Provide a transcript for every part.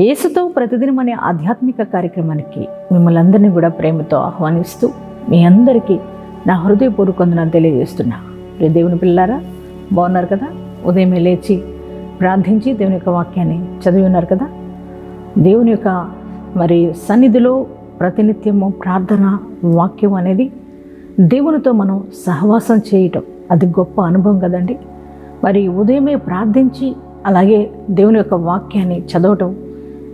యేసుతో ప్రతిదినం అనే ఆధ్యాత్మిక కార్యక్రమానికి మిమ్మల్ని అందరినీ కూడా ప్రేమతో ఆహ్వానిస్తూ మీ అందరికీ నా హృదయపూర్వకందనని తెలియజేస్తున్నా. ప్రియ దేవుని పిల్లారా బాగున్నారు కదా? ఉదయమే లేచి ప్రార్థించి దేవుని యొక్క వాక్యాన్ని చదివి ఉన్నారు కదా? దేవుని యొక్క మరి సన్నిధిలో ప్రతినిత్యము ప్రార్థన వాక్యం అనేది దేవునితో మనం సహవాసం చేయటం అది గొప్ప అనుభవం కదండి. మరి ఉదయమే ప్రార్థించి అలాగే దేవుని యొక్క వాక్యాన్ని చదవటం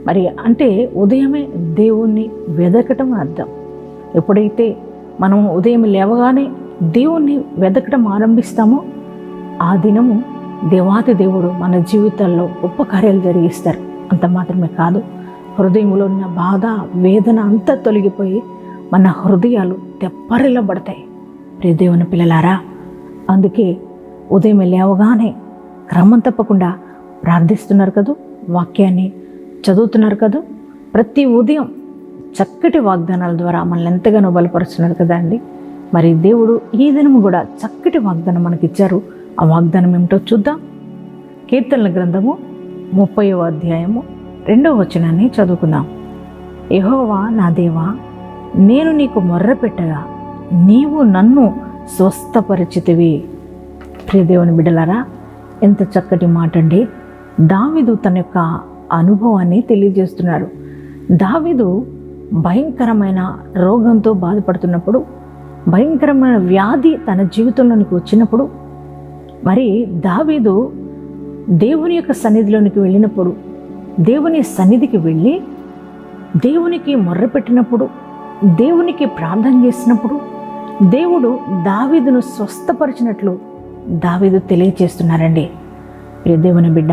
మరి అంటే ఉదయమే దేవుణ్ణి వెదకటం అర్థం. ఎప్పుడైతే మనం ఉదయం లేవగానే దేవుణ్ణి వెదకటం ఆరంభిస్తామో ఆ దినము దేవాతి దేవుడు మన జీవితాల్లో గొప్ప కార్యాలు జరిగిస్తారు. అంత మాత్రమే కాదు హృదయంలో ఉన్న బాధ వేదన అంతా తొలగిపోయి మన హృదయాలు తెప్పరిల్లబడతాయి. ప్రియ దేవుని పిల్లలారా అందుకే ఉదయం లేవగానే క్రమం తప్పకుండా ప్రార్థిస్తున్నారు కదూ వాక్యాన్ని చదువుతున్నారు కదూ ప్రతి ఉదయం చక్కటి వాగ్దానాల ద్వారా మనల్ని ఎంతగానో బలపరుస్తున్నారు కదా అండి. మరి దేవుడు ఈ దినము కూడా చక్కటి వాగ్దానం మనకిచ్చారు. ఆ వాగ్దానం ఏమిటో చూద్దాం. కీర్తనల గ్రంథము ముప్పయో అధ్యాయము రెండవ వచనాన్ని చదువుకుందాం. యహోవా నా దేవా నేను నీకు మొర్ర పెట్టగా నీవు నన్ను స్వస్థపరిచితివి. ప్రియదేవుని బిడ్డలారా ఎంత చక్కటి మాట అండి దావిదు తన యొక్క అనుభవాన్ని తెలియజేస్తున్నారు దావిదు భయంకరమైన రోగంతో బాధపడుతున్నప్పుడు భయంకరమైన వ్యాధి తన జీవితంలోనికి వచ్చినప్పుడు మరి దావీదు దేవుని యొక్క సన్నిధిలోనికి వెళ్ళినప్పుడు దేవుని సన్నిధికి వెళ్ళి దేవునికి మొర్రపెట్టినప్పుడు దేవునికి ప్రార్థన చేసినప్పుడు దేవుడు దావీదును స్వస్థపరిచినట్లు దావీదు తెలియచేస్తున్నారండి ప్రియ దేవుని బిడ్డ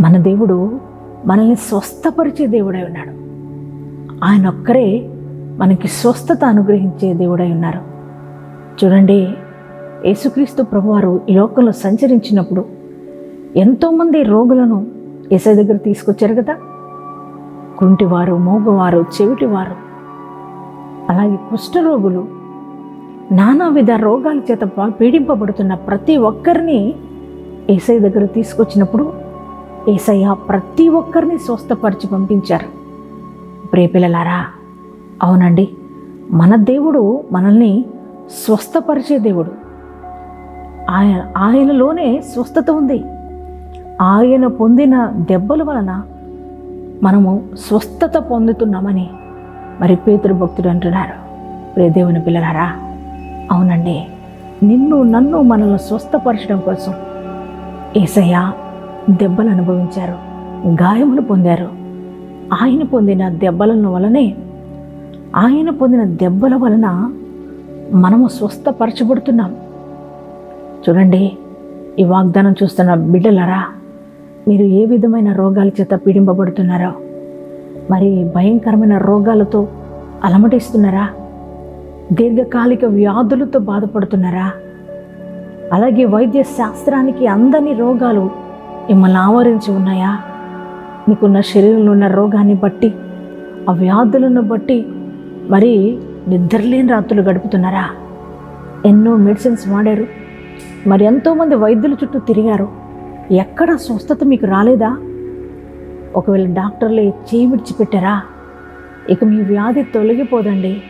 మన దేవుడు మనల్ని స్వస్థపరిచే దేవుడై ఉన్నాడు. ఆయన ఒక్కరే మనకి స్వస్థత అనుగ్రహించే దేవుడై ఉన్నారు. చూడండి యేసుక్రీస్తు ప్రభువారు ఈ లోకంలో సంచరించినప్పుడు ఎంతోమంది రోగులను ఏసై దగ్గర తీసుకొచ్చారు కదా? కుంటివారు మోగవారు చెవిటివారు అలాగే కుష్ఠరోగులు నానావిధ రోగాల చేత పీడింపబడుతున్న ప్రతి ఒక్కరిని ఏసై దగ్గర తీసుకొచ్చినప్పుడు ఏసయ్య ప్రతి ఒక్కరిని స్వస్థపరిచి పంపించారు. ప్రేపిల్లలారా అవునండి మన దేవుడు మనల్ని స్వస్థపరిచే దేవుడు. ఆయన ఆయనలోనే స్వస్థత ఉంది. ఆయన పొందిన దెబ్బల వలన మనము స్వస్థత పొందుతున్నామని మరి పేతురు భక్తుడు అంటున్నారు. ప్రే దేవుని పిల్లలారా అవునండి నిన్ను నన్ను మనల్ని స్వస్థపరచడం కోసం ఏసయ్య దెబ్బలు అనుభవించారు. గాయములు పొందారు. ఆయన పొందిన దెబ్బలను వలనే ఆయన పొందిన దెబ్బల వలన మనము స్వస్థపరచబడుతున్నాం. చూడండి ఈ వాగ్దానం చూస్తున్న బిడ్డలరా మీరు ఏ విధమైన రోగాల చేత పీడింపబడుతున్నారో మరి భయంకరమైన రోగాలతో అలమటిస్తున్నారా? దీర్ఘకాలిక వ్యాధులతో బాధపడుతున్నారా? అలాగే వైద్య శాస్త్రానికి అందని రోగాలు మిమ్మల్ని ఆవరించి ఉన్నాయా? మీకున్న శరీరంలో ఉన్న రోగాన్ని బట్టి ఆ వ్యాధులను బట్టి మరి నిద్రలేని రాత్రులు గడుపుతున్నారా? ఎన్నో మెడిసిన్స్ వాడారు. మరి ఎంతోమంది వైద్యుల చుట్టూ తిరిగారు. ఎక్కడ స్వస్థత మీకు రాలేదా? ఒకవేళ డాక్టర్లే చేయి విడిచిపెట్టారా ఇక మీ వ్యాధి తొలగిపోదండి.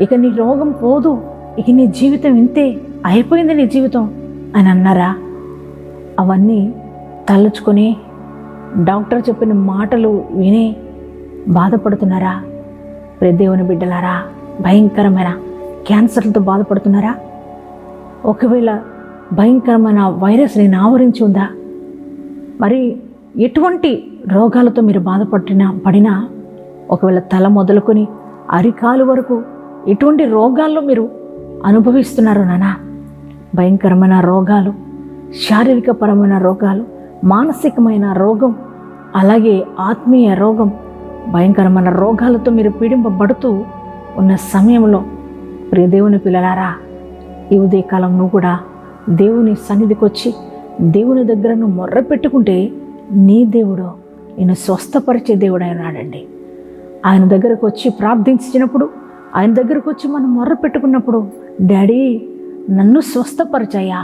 ఇక నీ రోగం పోదు. ఇక నీ జీవితం ఇంతే. అయిపోయింది నీ జీవితం అని అన్నారా? అవన్నీ తలుచుకొని డాక్టర్ చెప్పిన మాటలు విని బాధపడుతున్నారా? దేవుని బిడ్డలారా భయంకరమైన క్యాన్సర్లతో బాధపడుతున్నారా? ఒకవేళ భయంకరమైన వైరస్ నేను ఆవరించి ఉందా? మరి ఎటువంటి రోగాలతో మీరు బాధపడినా పడినా ఒకవేళ తల మొదలుకొని అరికాలు వరకు ఎటువంటి రోగాల్లో మీరు అనుభవిస్తున్నారు నానా? భయంకరమైన రోగాలు శారీరకపరమైన రోగాలు మానసికమైన రోగం అలాగే ఆత్మీయ రోగం భయంకరమైన రోగాలతో మీరు పీడింపబడుతూ ఉన్న సమయంలో ప్రియ దేవుని పిల్లలారా ఈ ఉదయకాలం నువ్వు కూడా దేవుని సన్నిధికి వచ్చి దేవుని దగ్గర నువ్వు మొర్ర పెట్టుకుంటే నీ దేవుడు నేను స్వస్థపరిచే దేవుడు అయినాడండి ఆయన దగ్గరకు వచ్చి ప్రార్థించినప్పుడు ఆయన దగ్గరకు వచ్చి మనం మొర్ర పెట్టుకున్నప్పుడు డాడీ నన్ను స్వస్థపరిచాయా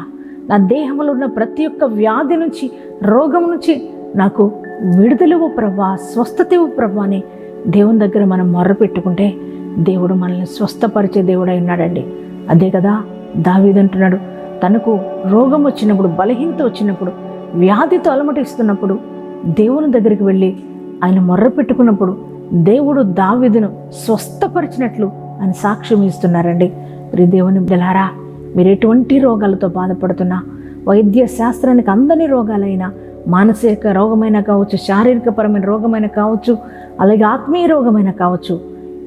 నా దేహంలో ఉన్న ప్రతి ఒక్క వ్యాధి నుంచి రోగం నుంచి నాకు విడుదలవు ప్రభా స్వస్థతవు ప్రభా అని దేవుని దగ్గర మనం మొర్ర పెట్టుకుంటే దేవుడు మనల్ని స్వస్థపరిచే దేవుడై ఉన్నాడండి. అదే కదా దావీదంటున్నాడు తనకు రోగం వచ్చినప్పుడు బలహీనత వచ్చినప్పుడు వ్యాధితో అలమటిస్తున్నప్పుడు దేవుని దగ్గరికి వెళ్ళి ఆయన మొర్ర పెట్టుకున్నప్పుడు దేవుడు దావిదును స్వస్థపరిచినట్లు ఆయన సాక్ష్యం ఇస్తున్నారండి. ప్రి దేవుని బిలారా మీరు ఎటువంటి రోగాలతో బాధపడుతున్నా? వైద్య శాస్త్రానికి అందని రోగాలైనా మానసిక రోగమైనా కావచ్చు శారీరకపరమైన రోగమైనా కావచ్చు అలాగే ఆత్మీయ రోగమైనా కావచ్చు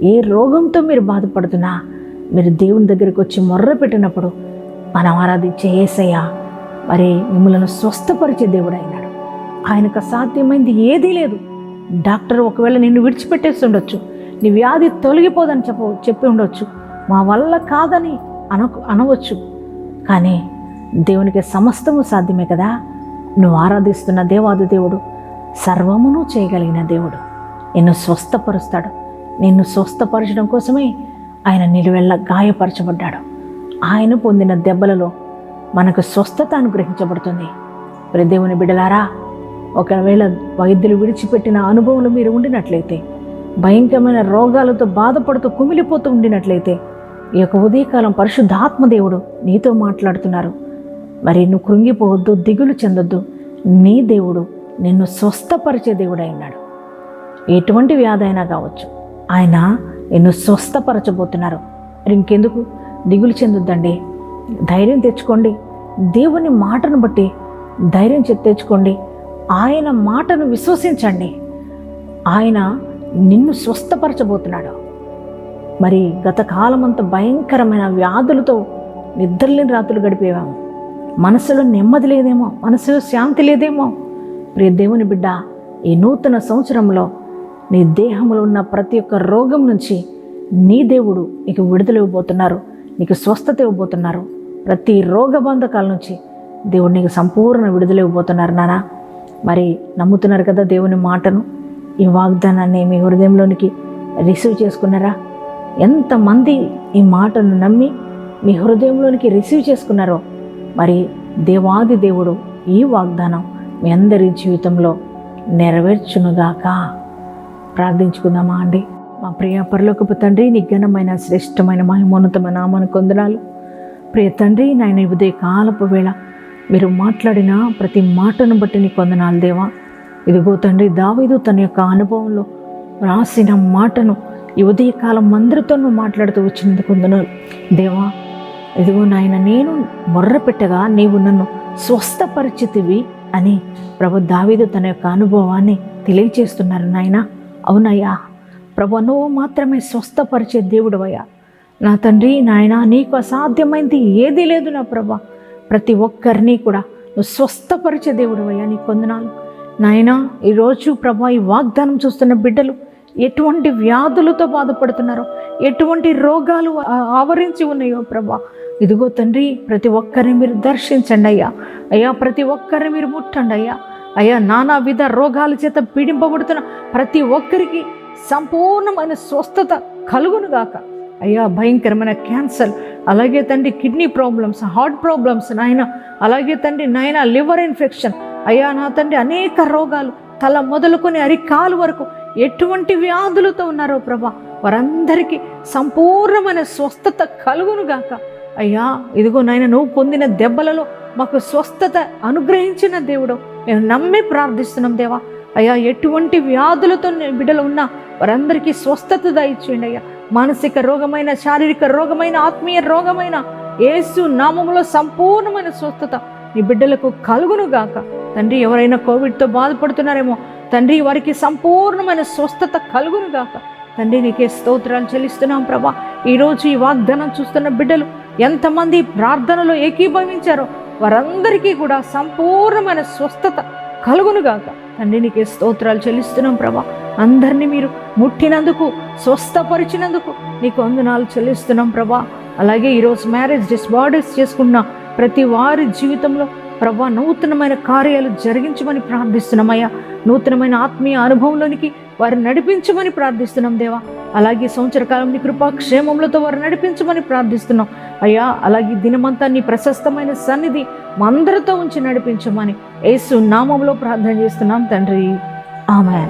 ఏ రోగంతో మీరు బాధపడుతున్నా మీరు దేవుని దగ్గరికి వచ్చి మొర్ర పెట్టినప్పుడు మనం ఆరాధించే ఏసయ్య మరి మిమ్మల్ని స్వస్థపరిచే దేవుడు అయినాడు ఆయనకు అసాధ్యమైంది ఏదీ లేదు. డాక్టర్ ఒకవేళ నిన్ను విడిచిపెట్టేసి ఉండొచ్చు నీ వ్యాధి తొలగిపోదని చెప్ప చెప్పి ఉండొచ్చు. మా వల్ల కాదని అన అనవచ్చు. కానీ దేవునికి సమస్తము సాధ్యమే కదా. నువ్వు ఆరాధిస్తున్న దేవాది దేవుడు సర్వమును చేయగలిగిన దేవుడు. నిన్ను స్వస్థపరుస్తాడు. నిన్ను స్వస్థపరచడం కోసమే ఆయన నిలువెల్ల గాయపరచబడ్డాడు. ఆయన పొందిన దెబ్బలలో మనకు స్వస్థత అనుగ్రహించబడుతుంది. మరి దేవుని బిడలారా ఒకవేళ వైద్యులు విడిచిపెట్టిన అనుభవంలో మీరు ఉండినట్లయితే భయంకరమైన రోగాలతో బాధపడుతూ కుమిలిపోతూ ఉండినట్లయితే ఈ యొక్క ఉదయకాలం పరిశుద్ధాత్మ దేవుడు నీతో మాట్లాడుతున్నారు. మరి నువ్వు కృంగిపోవద్దు దిగులు చెందొద్దు. నీ దేవుడు నిన్ను స్వస్థపరిచే దేవుడై ఉన్నాడు ఎటువంటి వ్యాధి అయినా కావచ్చు. ఆయన నిన్ను స్వస్థపరచబోతున్నారు. మరి ఇంకెందుకు? దిగులు చెందొద్దండి. ధైర్యం తెచ్చుకోండి. దేవుని మాటను బట్టి ధైర్యం తెచ్చుకోండి. ఆయన మాటను విశ్వసించండి. ఆయన నిన్ను స్వస్థపరచబోతున్నాడు. మరి గతకాలమంతా భయంకరమైన వ్యాధులతో నిద్రలేని రాత్రులు గడిపేవాము. మనసులో నెమ్మది లేదేమో మనసులో శాంతి లేదేమో. ప్రియ దేవుని బిడ్డ ఈ నూతన సంవత్సరంలో నీ దేహంలో ఉన్న ప్రతి ఒక్క రోగం నుంచి నీ దేవుడు నీకు విడుదల ఇవ్వబోతున్నారు నీకు స్వస్థత ఇవ్వబోతున్నారు. ప్రతి రోగ బంధకాల నుంచి దేవుడు నీకు సంపూర్ణ విడుదల ఇవ్వబోతున్నారు నానా. మరి నమ్ముతున్నారు కదా దేవుని మాటను? ఈ వాగ్దానాన్ని మీ హృదయంలోనికి రిసీవ్ చేసుకున్నారా? ఎంతమంది ఈ మాటను నమ్మి మీ హృదయంలోనికి రిసీవ్ చేసుకున్నారో మరి దేవాది దేవుడు ఈ వాగ్దానం మీ అందరి జీవితంలో నెరవేర్చునుగాక. ప్రార్థించుకుందామా అండి? మా ప్రియ పరలోకపు తండ్రి నీ ఘనమైన శ్రేష్టమైన మహిమోన్నతమైన నామను కొందనాలు. ప్రియ తండ్రి నాయన ఉదయ కాలపు వేళ మీరు మాట్లాడిన ప్రతి మాటను బట్టి నీ కొందనాలు దేవా. ఇదిగో తండ్రి దావీదు తన యొక్క అనుభవంలో రాసిన మాటను ఈ ఉదయకాలం అందరితో నువ్వు మాట్లాడుతూ వచ్చినందుకు వందనాలు. దేవా ఇదిగో నాయన నేను మొర్ర పెట్టగా నీవు నన్ను స్వస్థపరిచితివి అని ప్రభు దావీదు తన యొక్క అనుభవాన్ని తెలియచేస్తున్నారు నాయన. అవునయ్యా ప్రభు నువ్వు మాత్రమే స్వస్థపరిచే దేవుడవయ్యా. నా తండ్రి నాయన నీకు అసాధ్యమైంది ఏదీ లేదు నా ప్రభ. ప్రతి ఒక్కరిని కూడా నువ్వు స్వస్థపరిచే దేవుడవయ్యా నీ కొందనాలు నాయన ఈరోజు ప్రభా ఈ వాగ్దానం చూస్తున్న బిడ్డలు ఎటువంటి వ్యాధులతో బాధపడుతున్నారో ఎటువంటి రోగాలు ఆవరించి ఉన్నాయో ప్రభా. ఇదిగో తండ్రి ప్రతి ఒక్కరిని మీరు దర్శించండి అయ్యా. అయ్యా ప్రతి ఒక్కరిని మీరు ముట్టండి అయ్యా. అయ్యా నానా విధ రోగాల చేత పీడింపబడుతున్న ప్రతి ఒక్కరికి సంపూర్ణమైన స్వస్థత కలుగును గాక. అయ్యా భయంకరమైన క్యాన్సర్ అలాగే తండ్రి కిడ్నీ ప్రాబ్లమ్స్ హార్ట్ ప్రాబ్లమ్స్ నాయన అలాగే తండ్రి నాయన లివర్ ఇన్ఫెక్షన్. అయ్యా నా తండ్రి అనేక రోగాలు తల మొదలుకొని అరికాలు వరకు ఎటువంటి వ్యాధులతో ఉన్నారో ప్రభా? వారందరికీ సంపూర్ణమైన స్వస్థత కలుగును గాక. అయ్యా ఇదిగో నాయన నువ్వు పొందిన దెబ్బలలో మాకు స్వస్థత అనుగ్రహించిన దేవుడు. మేము నమ్మి ప్రార్థిస్తున్నాం దేవా. అయ్యా ఎటువంటి వ్యాధులతో బిడ్డలు ఉన్నా వారందరికీ స్వస్థత దయచేయండి అయ్యా. మానసిక రోగమైన శారీరక రోగమైన ఆత్మీయ రోగమైన ఏసు నామములో సంపూర్ణమైన స్వస్థత నీ బిడ్డలకు కలుగును గాక. తండ్రి ఎవరైనా కోవిడ్తో బాధపడుతున్నారేమో తండ్రి వారికి సంపూర్ణమైన స్వస్థత కలుగునుగాక. తండ్రి నీకే స్తోత్రాలు చెల్లిస్తున్నాం ప్రభా. ఈరోజు ఈ వాగ్దానం చూస్తున్న బిడ్డలు ఎంతమంది ప్రార్థనలో ఏకీభవించారో వారందరికీ కూడా సంపూర్ణమైన స్వస్థత కలుగునుగాక. తండ్రి నీకే స్తోత్రాలు చెల్లిస్తున్నాం ప్రభా. అందరినీ మీరు ముట్టినందుకు స్వస్థపరిచినందుకు నీకు వందనాలు చెల్లిస్తున్నాం ప్రభా. అలాగే ఈరోజు మ్యారేజ్ డిస్బార్డర్స్ చేసుకున్న ప్రతి వారి జీవితంలో ప్రభా నూతనమైన కార్యాలు జరిగించమని ప్రార్థిస్తున్నామయ్యా. నూతనమైన ఆత్మీయ అనుభవంలోనికి వారిని నడిపించమని ప్రార్థిస్తున్నాం దేవా. అలాగే సంవత్సర కాలం నీ కృపా క్షేమములతో వారు నడిపించమని ప్రార్థిస్తున్నాం. అయ్యా అలాగే దినమంతా నీ ప్రశస్తమైన సన్నిధి మా అందరితో ఉంచి నడిపించమని యేసు నామంలో ప్రార్థన చేస్తున్నాం తండ్రి. ఆమె